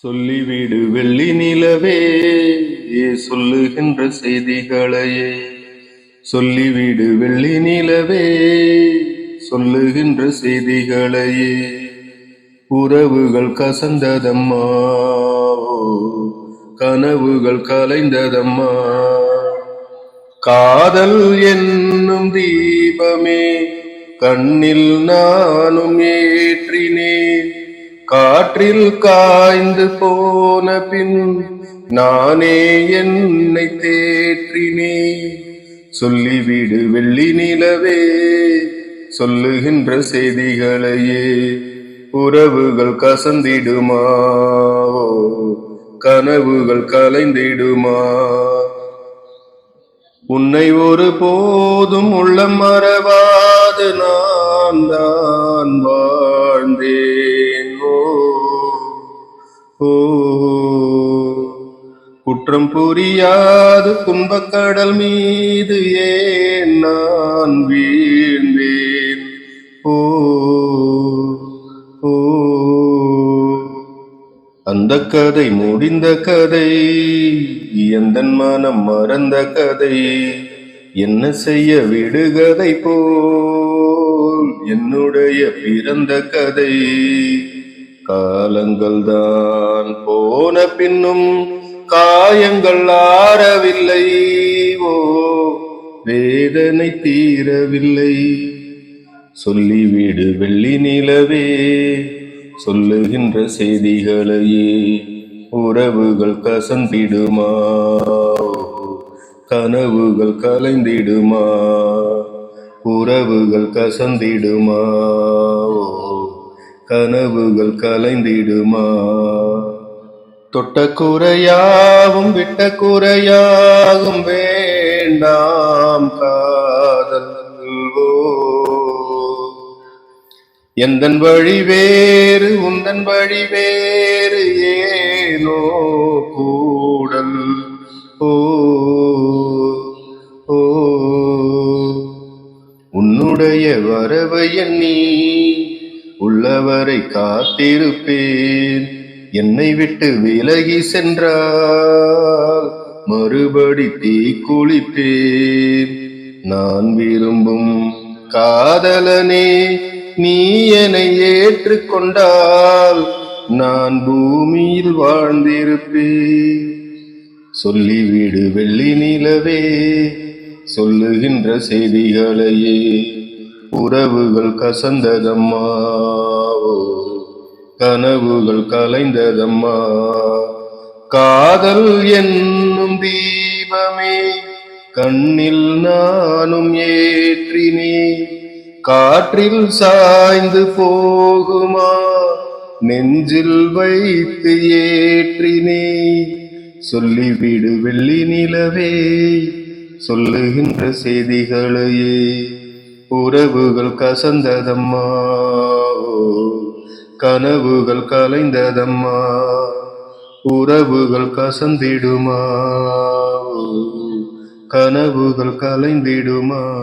சொல்லிவிடு வெள்ளி நிலவே சொல்லுகின்ற செய்திகளையே. சொல்லிவிடு வெள்ளி நிலவே சொல்லுகின்ற செய்திகளையே. உறவுகள் கசந்ததம்மா கனவுகள் கலைந்ததம்மா. காதல் என்னும் தீபமே கண்ணில் நானும் ஏற்றினேன். காற்றில் காய்ந்து போன பின் நானே என்னை தேற்றினே சொல்லிவிடு வெள்ளி நிலவே சொல்லுகின்ற செய்திகளையே உறவுகள் கசந்திடுமா? ஓ, கனவுகள் கலைந்திடுமா? உன்னை ஒரு போதும் உள்ளம் மறவாது நான். குற்றம் புரியாது கும்பக்கடல் மீது ஏன் நான் வீழ்ந்தேன்? ஓ ஓ. அந்த கதை முடிந்த கதை எந்தன் மனம் மறந்த கதை என்ன செய்ய விடுகதை போல் என்னுடைய பிறந்த கதை. காலங்கள் தான் போன பின்னும் காயங்கள் ஆறவில்லை. ஓ வேதனை தீரவில்லை. சொல்லிவிடு வெள்ளி நிலவே சொல்லுகின்ற செய்திகளையே உறவுகள் கசந்திடுமா? கனவுகள் கலைந்திடுமா? உறவுகள் கசந்திடுமா? கனவுகள் கலைந்திடுமா? தொட்ட குறையாவும் விட்ட குறையாகும் வேண்டாம் காதல் எந்தன் வழி வேறு உந்தன் வழி வேறு ஏனோ கூடல். ஓ ஓ. உன்னுடைய வரவை எண்ணி உள்ளவரை காத்திருப்பேன். என்னை விட்டு விலகி சென்றால் மறுபடி தீ குளிப்பேன். நான் விரும்பும் காதலனே நீ என்னை ஏற்றுக்கொண்டால் நான் பூமியில் வாழ்ந்திருப்பேன். சொல்லிவிடு வெள்ளி நிலவே சொல்லுகின்ற செய்திகளையே. உறவுகள் கசந்ததம்மா. கனவுகள் கலைந்ததம்மா. காதல் என்னும் தீபமே கண்ணில் நானும் ஏற்றினே. காற்றில் சாய்ந்து போகுமா நெஞ்சில் வைத்து ஏற்றினே. சொல்லிவிடு வெள்ளி நிலவே சொல்லுகின்ற செய்திகளையே. உறவுகள் கசந்ததம்மா. கனவுகள் கலைந்ததம்மா. உறவுகள் கசந்திடுமா. கனவுகள் கலைந்திடுமா.